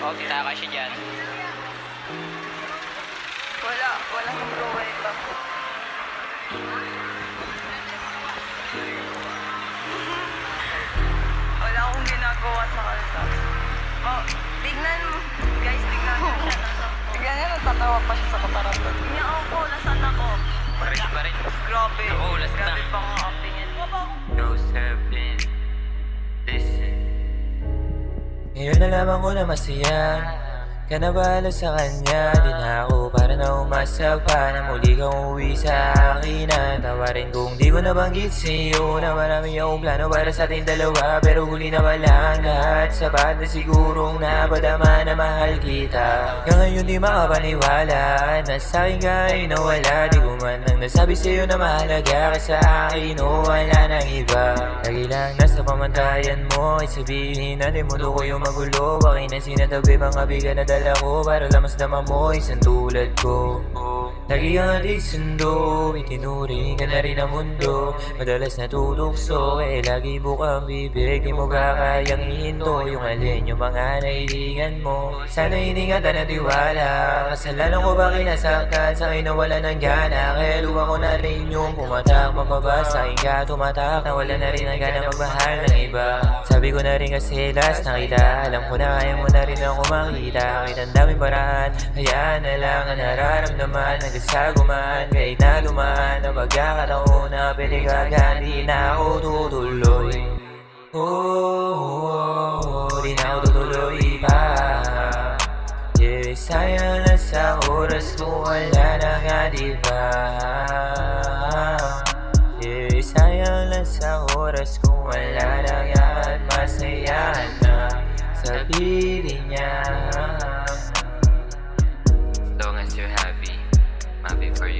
Oo, kita kasi dyan. Wala, wala akong problema. Wala akong ginagawa sa kalsada. Oh, tignan mo. Guys, tignan mo siya. Tignan niya, natatawa pa siya sa kataratan. Niya ako, nasaan ako? Pa rin, pa rin. Grabe. Ako, last na. Grabe pang acting yan. Ngayon nalaman ko na masaya Ka sa kanya? Di na ako para na umasa pa Na muli kang uwi sa akin. At tawarin kung di ko nabanggit sa iyo Na marami akong plano para sa ating dalawa. Pero huli na wala ang lahat. Sapat na sigurong napadama na mahal kita. Hanggang ngayon di makapaniwala Na sa akin ka ay nawala. Di ko man lang nasabi sa iyo na mahalaga ka sa akin O wala nang iba. Lagi lang nasa pamantayan mo Ay sabihin na di mo ko yung magulo. Akin ang sinatabi mga biga na dala ko Para lamas naman mo isang tulad ko Kang ating sundo Itinuring ka na rin ang mundo. Madalas natutokso Eh lagi bukang bibig Di mo ba kayang ihinto Yung alin yung mga nailingan mo. Sana iningatan at tiwala Kasalanan ko ba kinasaktan? Sa akin na wala ng gana. Kaya luwa ko na rin yung pumatak Mababa sa akin ka tumatak Na wala na rin ang gana magmahal ng iba. Sabi ko na rin kasi last nakita. Alam ko na kaya mo na rin ako makita. Kahit ang daming paraan Hayaan na lang ang nararamdaman Hanggang sa gumaan Kahit na lumaan Ang pagkakataon na ka Di na ako tutuloy. Oh, oh, oh, di na ako tutuloy pa. Yeah, sayang na sa oras ko wala na nga diba Yeah, sayang lang sa oras ko wala na nga at masaya na sa piling niya Not before you.